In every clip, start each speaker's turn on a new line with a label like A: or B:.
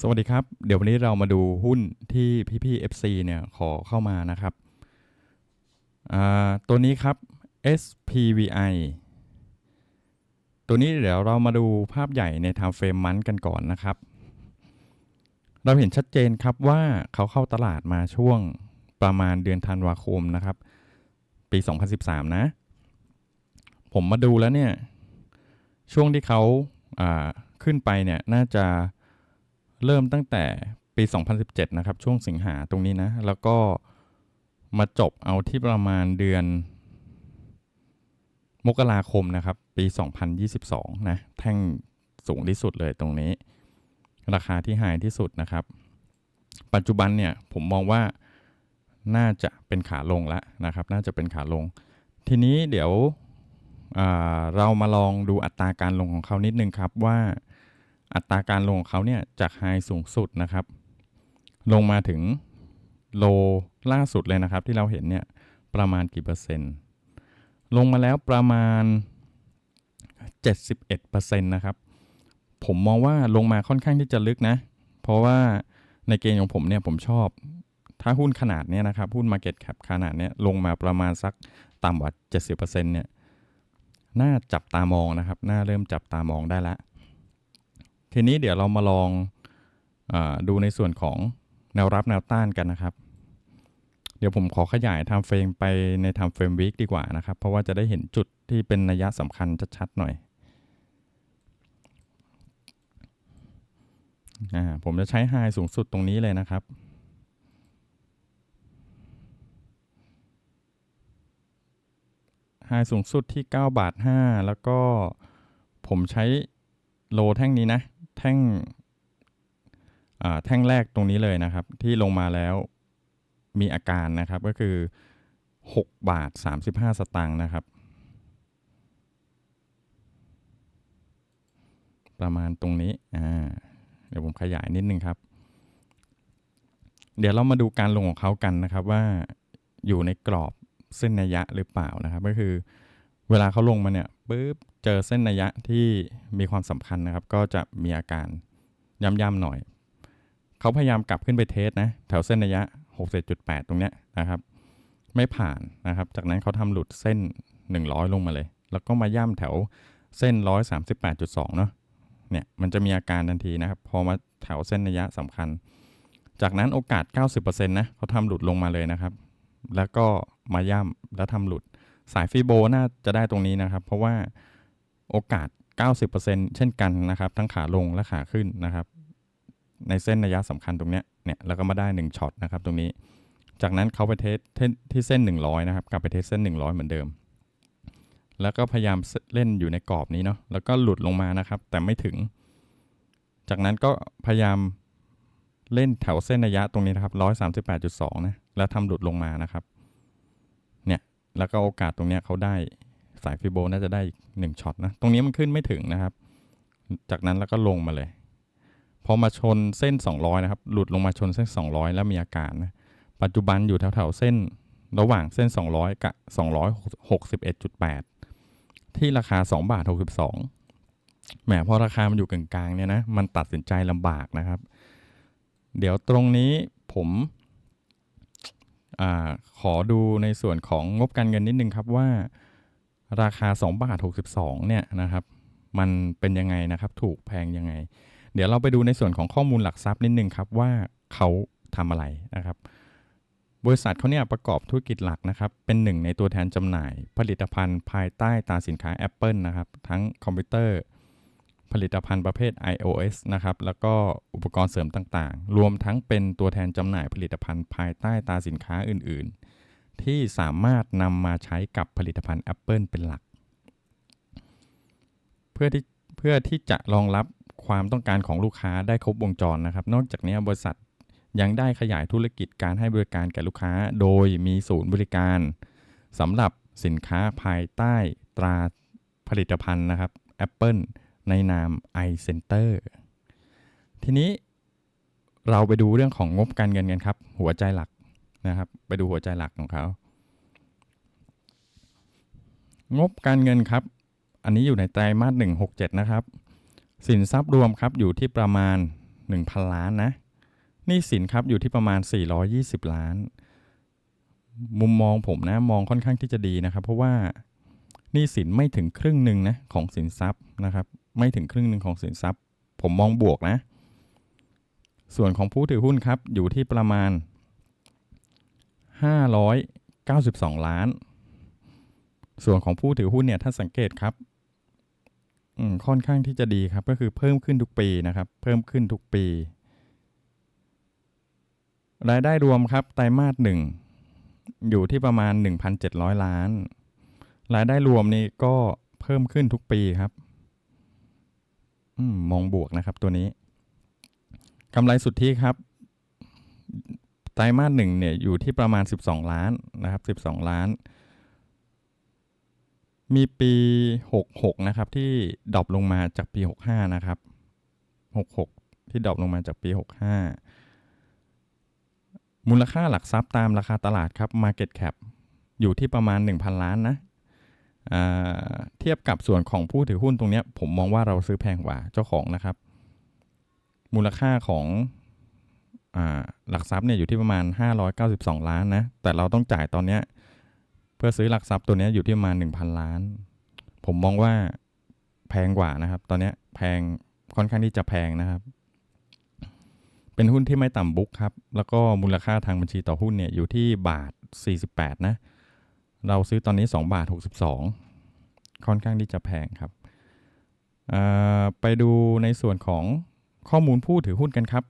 A: สวัสดีครับ เดี๋ยววันนี้เรามาดูหุ้นที่พี่ FC เนี่ยขอเข้ามานะครับอ่าตัวนี้ครับ SPVI ตัวนี้เดี๋ยวเรามาดูภาพใหญ่ใน time frame มันกันก่อนนะครับ เราเห็นชัดเจนครับว่าเขาเข้าตลาดมาช่วงประมาณเดือนธันวาคมนะครับ ปี 2013 นะ ผมมาดูแล้วเนี่ย ช่วงที่เขาขึ้นไปเนี่ยน่าจะ เริ่มตั้งแต่ปี 2017 นะครับ ช่วงสิงหาตรงนี้นะ แล้วก็มาจบเอาที่ประมาณเดือน มกราคมนะครับ ปี 2022 นะ แท่งสูงที่สุดเลยตรงนี้ ราคาที่ไฮที่สุดนะครับ ปัจจุบันเนี่ยผมมองว่าน่าจะเป็นขาลงแล้วนะครับ น่าจะเป็นขาลง ทีนี้เดี๋ยวอ่าเรามาลองดูอัตราการลงของเขานิดนึงครับว่า อัตราการลงของเขาเนี่ยจากไฮสูงสุดนะครับ ลงมาถึงโลล่าสุดเลยนะครับ ที่เราเห็นเนี่ยประมาณกี่เปอร์เซ็นต์ ลงมาแล้วประมาณ 71%นะครับ ผมมองว่าลงมาค่อนข้างที่จะลึกนะ เพราะว่าในเกณฑ์ของผมเนี่ยผมชอบ ถ้าหุ้นขนาดเนี้ยนะครับ หุ้น Market Cap ขนาดเนี้ยลงมาประมาณสักต่ำกว่า 70%เนี่ย น่าจับตามองนะครับ น่าเริ่มจับตามองได้แล้ว ทีนี้เดี๋ยวเรามาลองอดูในส่วนของแนวรับแนวต้านกันนะครับ เดี๋ยวผมขอขยาย time frame ไปใน time frame week ดีกว่านะครับ เพราะว่าจะได้เห็นจุดที่เป็นนัยสำคัญชัดๆหน่อยอผมจะใช้ high สูงสุดตรงนี้เลยนะครับ high สูงสุดที่ 9 บาท 5 แล้วก็ผมใช้โลแท่งนี้นะ แท่งแท่งแรกตรงนี้เลยนะครับ ที่ลงมาแล้วมีอาการนะครับก็คือ 6 บาท 35 สตางค์นะครับ ประมาณตรงนี้อ่าเดี๋ยวผมขยายนิดนึงครับ เดี๋ยวเรามาดูการลงของเขากันนะครับว่าอยู่ในกรอบเส้นนัยยะหรือเปล่านะครับ ก็คือเวลาเขาลงมาเนี่ยปุ๊บ เจอเส้นนัยยะที่มีความสำคัญนะครับ ก็จะมีอาการย่ำๆหน่อย เขาพยายามกลับขึ้นไปเทสนะ แถวเส้นนัยยะ 67.8 ตรงเนี้ยนะครับ ไม่ผ่านนะครับ จากนั้นเขาทำหลุดเส้น 100 ลงมาเลย แล้วก็มาย่ำแถวเส้น 138.2 เนาะเนี่ยมันจะมีอาการทันทีนะครับ พอมาแถวเส้นนัยยะสำคัญ จากนั้นโอกาส 90%นะเขาทำหลุดลงมาเลยนะครับ แล้วก็มาย่ำแล้วทำหลุดสายฟีโบน่าจะได้ตรงนี้นะครับ เพราะว่า โอกาส 90%เช่นกันนะครับ ทั้งขาลงและขาขึ้นนะครับ ในเส้นระยะสำคัญตรงเนี้ยเนี่ยแล้วก็มาได้ 1ช็อตนะครับตรงนี้ จากนั้นเขาไปเทสที่เส้น 100 นะครับ กลับไปเทสเส้น 100 เหมือนเดิม แล้วก็พยายามเล่นอยู่ในกรอบนี้เนาะแล้วก็หลุดลงมานะครับ แต่ไม่ถึง จากนั้นก็พยายามเล่นแถวเส้นระยะตรงนี้นะครับ 138.2 นะ แล้วทำหลุดลงมานะครับ เนี่ย แล้วก็โอกาสตรงเนี้ยเขาได้ สายฟิโบน่าจะได้อีกหนึ่งช็อตนะ ตรงนี้มันขึ้นไม่ถึงนะครับ จากนั้นแล้วก็ลงมาเลย พอมาชนเส้น 200 นะครับ หลุดลงมาชนเส้น 200 แล้วมีอาการนะ ปัจจุบันอยู่แถวๆเส้นระหว่างเส้น 200 กับ 261.8 ที่ราคา 2 บาท 62 แหมพอราคามันอยู่กลางๆเนี่ยนะ มันตัดสินใจลำบากนะครับ เดี๋ยวตรงนี้ผมอขอดูในส่วนของงบการเงินนิดนึงครับว่า ราคา 2 บาท 62 เนี่ยนะครับ มันเป็นยังไงนะครับ ถูกแพงยังไง เดี๋ยวเราไปดูในส่วนของข้อมูลหลักทรัพย์นิดนึงครับว่าเขาทำอะไรนะครับ บริษัทเขาเนี่ยประกอบธุรกิจหลักนะครับ เป็นหนึ่งในตัวแทนจำหน่าย ผลิตภัณฑ์ภายใต้ตราสินค้า Apple นะครับ ทั้งคอมพิวเตอร์ ผลิตภัณฑ์ประเภท iOS นะครับ แล้วก็อุปกรณ์เสริมต่างๆ รวมทั้งเป็นตัวแทนจำหน่ายผลิตภัณฑ์ภายใต้ตราสินค้าอื่นๆ ที่สามารถนำมาใช้กับผลิตภัณฑ์ Apple เป็นหลัก เพื่อที่เพื่อที่จะรองรับความต้องการของลูกค้าได้ครบวงจรนะครับ นอกจากนี้บริษัทยังได้ขยายธุรกิจการให้บริการแก่ลูกค้า โดยมีศูนย์บริการสำหรับสินค้าภายใต้ตราผลิตภัณฑ์นะครับ Apple ในนาม iCenter ทีนี้เราไปดูเรื่องของงบการเงินกันครับ หัวใจหลัก นะครับ ไปดูหัวใจหลักของเขา งบการเงินครับ อันนี้อยู่ในไตรมาส167 นะครับ สินทรัพย์รวมครับอยู่ที่ประมาณ 1,000 ล้านนะหนี้สินครับอยู่ที่ประมาณ 420 ล้าน มุมมองผมนะมองค่อนข้างที่จะดีนะครับ เพราะว่าหนี้สินไม่ถึงครึ่งหนึ่งนะของสินทรัพย์นะครับ ไม่ถึงครึ่งหนึ่งของสินทรัพย์ ผมมองบวกนะ ส่วนของผู้ถือหุ้นครับอยู่ที่ประมาณ 592 ล้าน ส่วนของผู้ถือหุ้นเนี่ยถ้าสังเกตครับค่อนข้างที่จะดีครับ ก็คือเพิ่มขึ้นทุกปีนะครับ เพิ่มขึ้นทุกปี รายได้รวมครับไตรมาสหนึ่งอยู่ที่ประมาณ 1,700 ล้าน รายได้รวมนี่ก็เพิ่มขึ้นทุกปีครับอมมองบวกนะครับตัวนี้กำไรสุทธิครับ ไตรมาสหนึ่งเนี่ยอยู่ที่ประมาณ 12 ล้านนะครับ 12 ล้าน มีปี 66 นะครับ ที่ดรอปลงมาจากปี 65 นะครับ 66 ที่ดรอปลงมาจากปี 65 มูลค่าหลักทรัพย์ตามราคาตลาดครับ Market Cap อยู่ที่ประมาณ 1,000 ล้านนะเทียบกับส่วนของผู้ถือหุ้นตรงนี้ผมมองว่าเราซื้อแพงกว่าเจ้าของนะครับ มูลค่าของ หลักทรัพย์เนี่ยอยู่ที่ประมาณ 592 ล้านนะ แต่เราต้องจ่ายตอนเนี้ยเพื่อซื้อหลักทรัพย์ตัวเนี้ยอยู่ที่ประมาณ 1,000 ล้าน ผมมองว่าแพงกว่านะครับ ตอนเนี้ยแพงค่อนข้างที่จะแพงนะครับ เป็นหุ้นที่ไม่ต่ำบุ๊กครับ แล้วก็มูลค่าทางบัญชีต่อหุ้นเนี่ยอยู่ที่บาท 48 นะ เราซื้อตอนนี้ 2 บาท 62 ค่อนข้างที่จะแพงครับ ไปดูในส่วนของข้อมูลผู้ถือหุ้นกันครับ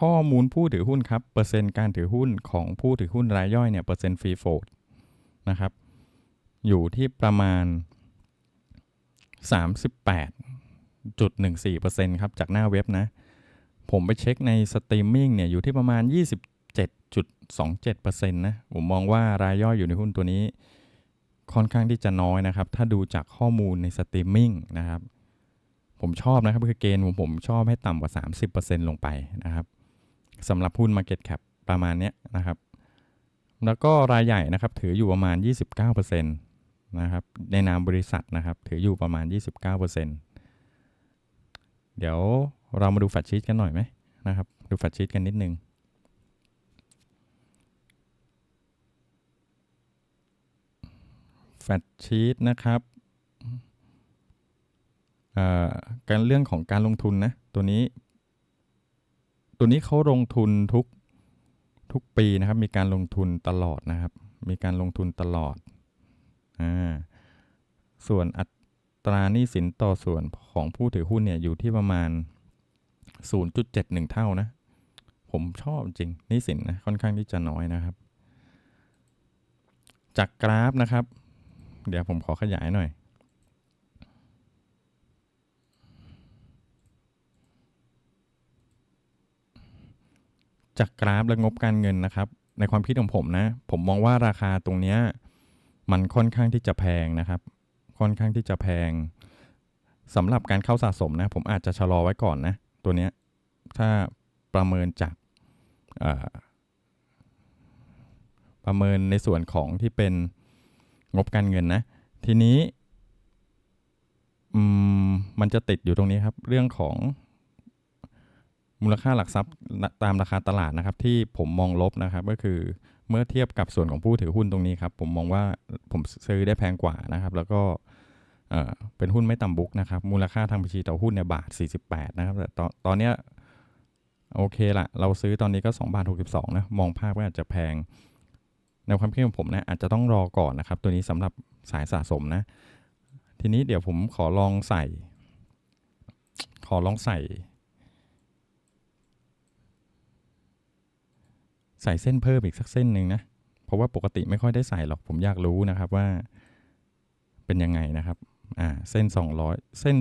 A: ข้อมูลผู้ถือหุ้นครับเปอร์เซ็นต์การถือหุ้นของผู้ถือหุ้นรายย่อยเนี่ยเปอร์เซ็นต์ฟรีโฟลดนะครับอยู่ที่ประมาณ 38.14%ครับจากหน้าเว็บนะ ผมไปเช็คในสตรีมมิ่งเนี่ยอยู่ที่ประมาณ 27.27%นะผมมองว่ารายย่อยอยู่ในหุ้นตัวนี้ ค่อนข้างที่จะน้อยนะครับ ถ้าดูจากข้อมูลในสตรีมมิ่งนะครับผมชอบนะครับคือเกณฑ์ของผมชอบให้ต่ำกว่า 30%ลงไปนะครับ สำหรับหุ้น Market Cap ประมาณเนี้ยนะครับ แล้วก็รายใหญ่นะครับถืออยู่ประมาณ 29%นะครับในนามบริษัทนะครับถืออยู่ประมาณ 29%เดี๋ยวเรามาดูแฟตชีตกันหน่อยไหมนะครับ ดูแฟตชีตกันนิดนึงแฟตชีตนะครับเอ่อการเรื่องของการลงทุนนะ ตัวนี้ ตัวนี้เขาลงทุนทุกทุกปีนะครับ มีการลงทุนตลอดนะครับ มีการลงทุนตลอดอ่าส่วนอัตราหนี้สินต่อส่วนของผู้ถือหุ้นเนี่ยอยู่ที่ประมาณ 0.71 เท่านะ ผมชอบจริงหนี้สินนะค่อนข้างที่จะน้อยนะครับ จากกราฟนะครับ เดี๋ยวผมขอขยายหน่อย จากกราฟและงบการเงินนะครับ ในความคิดของผมนะ ผมมองว่าราคาตรงเนี้ยมันค่อนข้างที่จะแพงนะครับ ค่อนข้างที่จะแพงสำหรับการเข้าสะสมนะ ผมอาจจะชะลอไว้ก่อนนะ ตัวเนี้ยถ้าประเมินจากประเมินในส่วนของที่เป็นงบการเงินนะ ทีนี้มันจะติดอยู่ตรงนี้ครับ เรื่องของ มูลค่าหลักทรัพย์ตามราคาตลาดนะครับ ที่ผมมองลบนะครับก็คือเมื่อเทียบกับส่วนของผู้ถือหุ้นตรงนี้ครับ ผมมองว่าผมซื้อได้แพงกว่านะครับ แล้วก็เป็นหุ้นไม่ต่ำบุกนะครับ มูลค่าทางบัญชีต่อหุ้นเนี่ยบาท 48 นะครับ แต่ตอนตอนเนี้ยโอเคละเราซื้อตอนนี้ก็2บาท62นะมองภาพว่าอาจจะแพง ในความคิดของผมนะอาจจะต้องรอก่อนนะครับ ตัวนี้สำหรับสายสะสมนะ ทีนี้เดี๋ยวผมขอลองใส่ ขอลองใส่ ใส่เส้นเพิ่มอีกสักเส้นหนึ่งนะ เพราะว่าปกติไม่ค่อยได้ใส่หรอกผมอยากรู้นะครับว่าเป็นยังไงนะครับอ่าเส้น 200 เส้น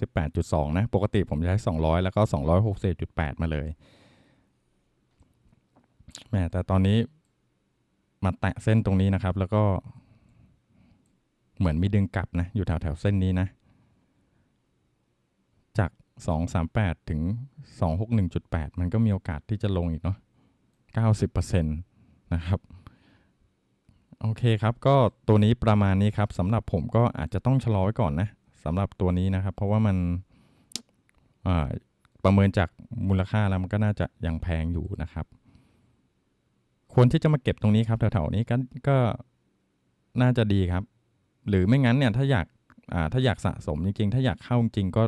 A: 238.2 นะ ปกติผมจะใช้ 200 แล้วก็ 260.8 มาเลยแหมแต่ตอนนี้มาแตะเส้นตรงนี้นะครับ แล้วก็เหมือนมีดึงกลับนะ อยู่แถวแถวเส้นนี้นะ จาก 238 ถึง 261.8 มันก็มีโอกาสที่จะลงอีกเนาะ 90%นะครับโอเคครับก็ตัวนี้ประมาณนี้ครับสำหรับผมก็อาจจะต้องชะลอไว้ก่อนนะสำหรับตัวนี้นะครับ เพราะว่ามันประเมินจากมูลค่าแล้วมันก็น่าจะยังแพงอยู่นะครับ ควรที่จะมาเก็บตรงนี้ครับแถวๆนี้ก็ก็น่าจะดีครับ หรือไม่งั้นเนี่ยถ้าอยากาถ้าอยากสะสมจริงๆ ถ้าอยากเข้าจริงก็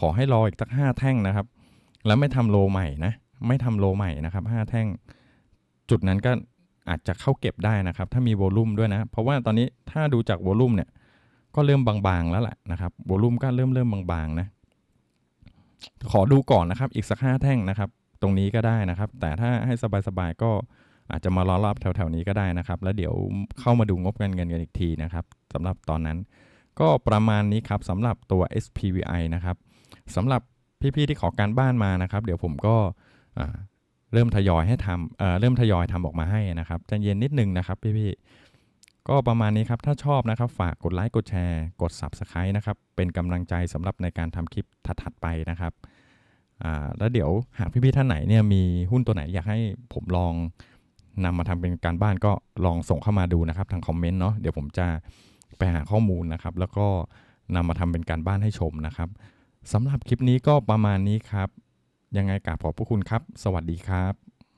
A: ขอให้รออีกสักห้าแท่งนะครับ แล้วไม่ทำโลใหม่นะ ไม่ทำโลใหม่นะครับห้าแท่ง จุดนั้นก็อาจจะเข้าเก็บได้นะครับ ถ้ามีโวลุ่มด้วยนะ เพราะว่าตอนนี้ถ้าดูจากโวลุ่มเนี่ยก็เริ่มบางๆแล้วแหละนะครับโวลุ่มก็เริ่มเริ่มบางๆนะขอดูก่อนนะครับ อีกสักห้าแท่งนะครับ ตรงนี้ก็ได้นะครับ แต่ถ้าให้สบายๆก็อาจจะมารอรอบแถวๆนี้ก็ได้นะครับ แล้วเดี๋ยวเข้ามาดูงบการเงินกันอีกทีนะครับสำหรับตอนนั้น ก็ประมาณนี้ครับสำหรับตัว SPVI นะครับสำหรับพี่ๆที่ขอการบ้านมานะครับ เดี๋ยวผมก็ เริ่มทยอยให้ทำเเริ่มทยอยทำออกมาให้นะครับใจเย็นนิดนึงนะครับพี่ๆก็ประมาณนี้ครับถ้าชอบนะครับ ฝากกดไลค์กดแชร์ กด Subscribe นะครับ เป็นกำลังใจสำหรับในการทำคลิปถัดๆไปนะครับแล้วเดี๋ยวหากพี่ๆท่านไหนเนี่ยมีหุ้นตัวไหนอยากให้ผมลองนำมาทำเป็นการบ้านก็ลองส่งเข้ามาดูนะครับ ทางคอมเมนต์เนาะเดี๋ยวผมจะไปหาข้อมูลนะครับ แล้วก็นำมาทำเป็นการบ้านให้ชมนะครับสำหรับคลิปนี้ก็ประมาณนี้ครับ ยังไงกราบขอบพระคุณครับ สวัสดีครับ